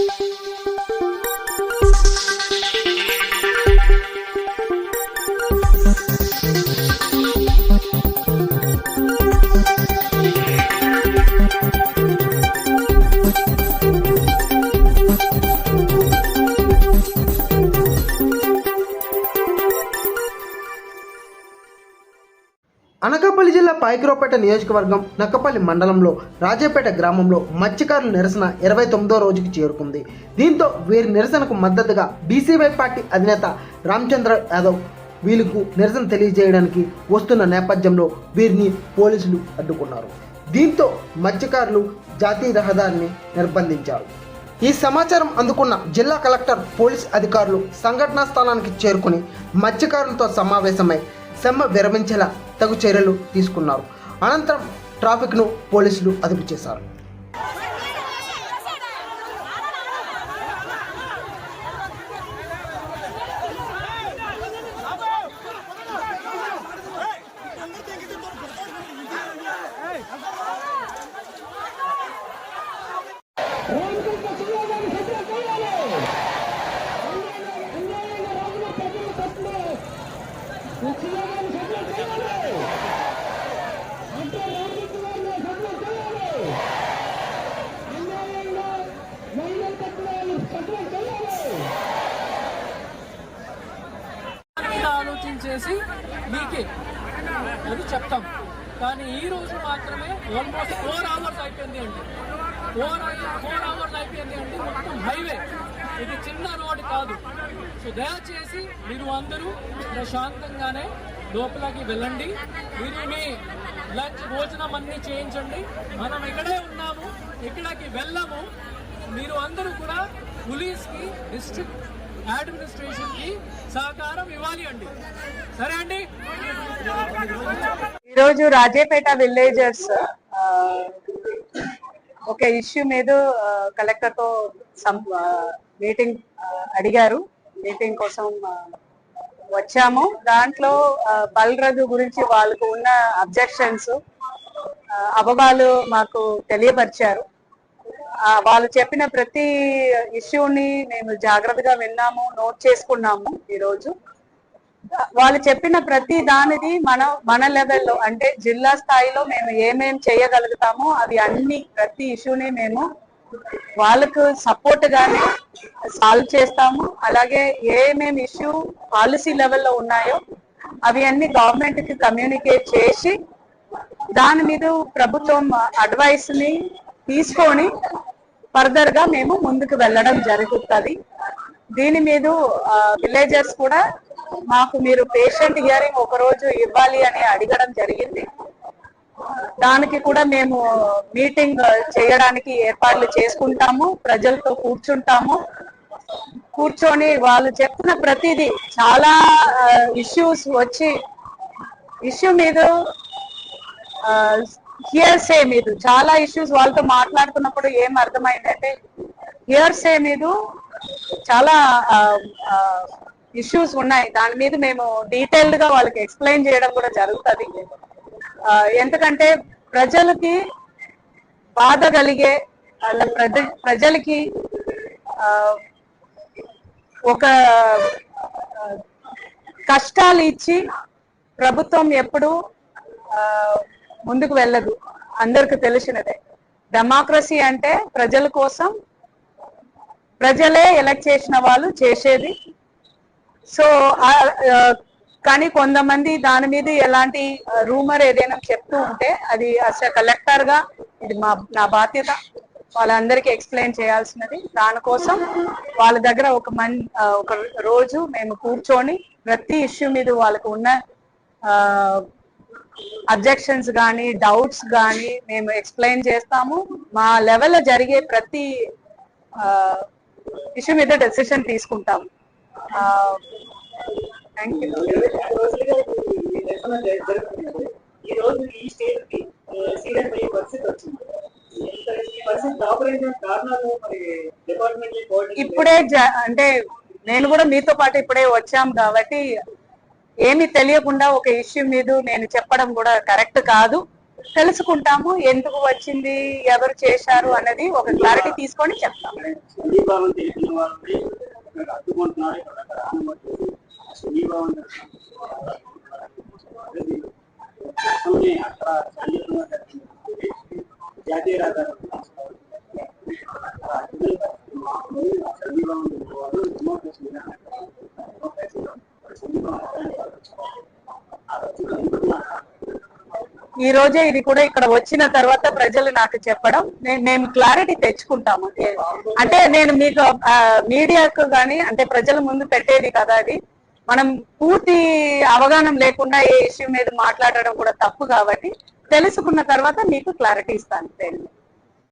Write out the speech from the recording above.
Música Anakapalli జిల్లా పాయకిరావుపేట నియోజకవర్గం నక్కపల్లి మండలంలో రాజాపేట గ్రామంలో మత్స్యకారుల నిరసన ఇరవై తొమ్మిదో రోజుకి చేరుకుంది. దీంతో వీరి నిరసనకు మద్దతుగా బీసీవై పార్టీ అధినేత రామచంద్ర యాదవ్ వీళ్ళకు నిరసన తెలియజేయడానికి వస్తున్న నేపథ్యంలో వీరిని పోలీసులు అడ్డుకున్నారు. దీంతో మత్స్యకారులు జాతీయ రహదారిని నిర్బంధించారు. ఈ సమాచారం అందుకున్న జిల్లా కలెక్టర్ పోలీస్ అధికారులు సంఘటనా స్థలానికి చేరుకుని మత్స్యకారులతో సమావేశమై సమ్మె విరమించేలా తగు చర్యలు తీసుకున్నారు. అనంతరం ట్రాఫిక్ను పోలీసులు అదుపు చేశారు Oh చేసి మీకే. అది చెప్తాం. కానీ ఈ రోజు మాత్రమే ఆల్మోస్ట్ ఫోర్ అవర్స్ అయిపోయింది అండి. ఫోర్ ఫోర్ అవర్స్ అయిపోయింది అండి. మొత్తం హైవే ఇది చిన్న రోడ్ కాదు. సో దయచేసి మీరు అందరూ ప్రశాంతంగానే లోపలికి వెళ్ళండి. మీరు మీ లంచ్ భోజనం అన్ని చేయించండి. మనం ఇక్కడే ఉన్నాము ఇక్కడికి వెళ్ళము. మీరు అందరూ కూడా పోలీస్కి డిస్ట్రిక్ట్ అడ్మినిస్ట్రేషన్కి సహకారం ఇవ్వాలి అండి. సరే అండి? ఈరోజు రాజేపేట విలేజర్స్ ఒక ఇష్యూ మీద కలెక్టర్తో కలెక్టర్తో మీటింగ్ అడిగారు. మీటింగ్ కోసం వచ్చాము. దాంట్లో బలరాజు గురించి వాళ్ళకు ఉన్న అబ్జెక్షన్స్ అవగాలు మాకు తెలియపరిచారు. వాళ్ళు చెప్పిన ప్రతి ఇష్యూని మేము జాగ్రత్తగా విన్నాము నోట్ చేసుకున్నాము ఈరోజు. వాళ్ళు చెప్పిన ప్రతి దానిది మన మన లెవెల్లో అంటే జిల్లా స్థాయిలో మేము ఏమేం చేయగలుగుతామో అవి అన్ని ప్రతి ఇష్యూని మేము వాళ్ళకు సపోర్ట్ గానే సాల్వ్ చేస్తాము. అలాగే ఏమేం ఇష్యూ పాలసీ లెవెల్లో ఉన్నాయో అవి అన్ని గవర్నమెంట్కి కమ్యూనికేట్ చేసి దాని మీద ప్రభుత్వం అడ్వైస్ని తీసుకొని ఫర్దర్గా మేము ముందుకు వెళ్ళడం జరుగుతుంది. దీని మీద విలేజర్స్ కూడా మాకు మీరు పేషెంట్ హియరింగ్ ఒక రోజు ఇవ్వాలి అని అడగడం జరిగింది. దానికి కూడా మేము మీటింగ్ చేయడానికి ఏర్పాట్లు చేసుకుంటాము ప్రజలతో కూర్చుంటాము. కూర్చొని వాళ్ళు చెప్పిన ప్రతిదీ చాలా ఇష్యూస్ వచ్చి ఇష్యూ మీద హియర్సే మీద చాలా ఇష్యూస్ వాళ్ళతో మాట్లాడుతున్నప్పుడు ఏం అర్థమైందంటే హియర్సే మీద చాలా ఇష్యూస్ ఉన్నాయి. దాని మీద మేము డీటెయిల్డ్గా వాళ్ళకి ఎక్స్ప్లెయిన్ చేయడం కూడా జరుగుతుంది. ఎందుకంటే ప్రజలకి బాధ కలిగే వాళ్ళ ప్రజ- ప్రజలకి ఒక కష్టాలు ఇచ్చి ప్రభుత్వం ఎప్పుడు ముందుకు వెళ్ళదు. అందరికి తెలిసినదే. డెమోక్రసీ అంటే ప్రజల కోసం ప్రజలే ఎలక్ట్ చేసిన వాళ్ళు చేసేది. సో కానీ కొంతమంది దాని మీద ఎలాంటి రూమర్ ఏదైనా చెప్తూ ఉంటే అది అసలు కలెక్టర్గా ఇది మా నా బాధ్యత. వాళ్ళందరికీ ఎక్స్ప్లెయిన్ చేయాల్సినది. దానికోసం వాళ్ళ దగ్గర ఒక మన్ ఒక రోజు మేము కూర్చొని ప్రతి ఇష్యూ మీద వాళ్ళకు ఉన్న అబ్జెక్షన్స్ కానీ డౌట్స్ కానీ మేము ఎక్స్ప్లెయిన్ చేస్తాము. మా లెవెల్లో జరిగే ప్రతి ఇష్యూ మీద డెసిషన్ తీసుకుంటాము. Thank you. ఈ రోజు ఈ కి సీరియస్ అయ్యే పరిస్థితి వచ్చింది ఇప్పుడే జ- అంటే నేను కూడా మీతో పాటు ఇప్పుడే వచ్చాం కాబట్టి ఏమి తెలియకుండా ఒక ఇష్యూ మీద నేను చెప్పడం కూడా కరెక్ట్ కాదు. తెలుసుకుంటాము ఎందుకు వచ్చింది ఎవరు చేశారు అన్నది ఒక క్లారిటీ తీసుకొని చెప్తాం. సంఘీభావం ఈ రోజే ఇది కూడా ఇక్కడ వచ్చిన తర్వాత ప్రజలు నాకు చెప్పడం నేను మేము క్లారిటీ తెచ్చుకుంటాము. అంటే నేను మీకు మీడియాకు కానీ అంటే ప్రజల ముందు పెట్టేది కదా అది. మనం పూర్తి అవగాహన లేకుండా ఏ ఇష్యూ మీద మాట్లాడడం కూడా తప్పు కాబట్టి తెలుసుకున్న తర్వాత మీకు క్లారిటీ ఇస్తాను.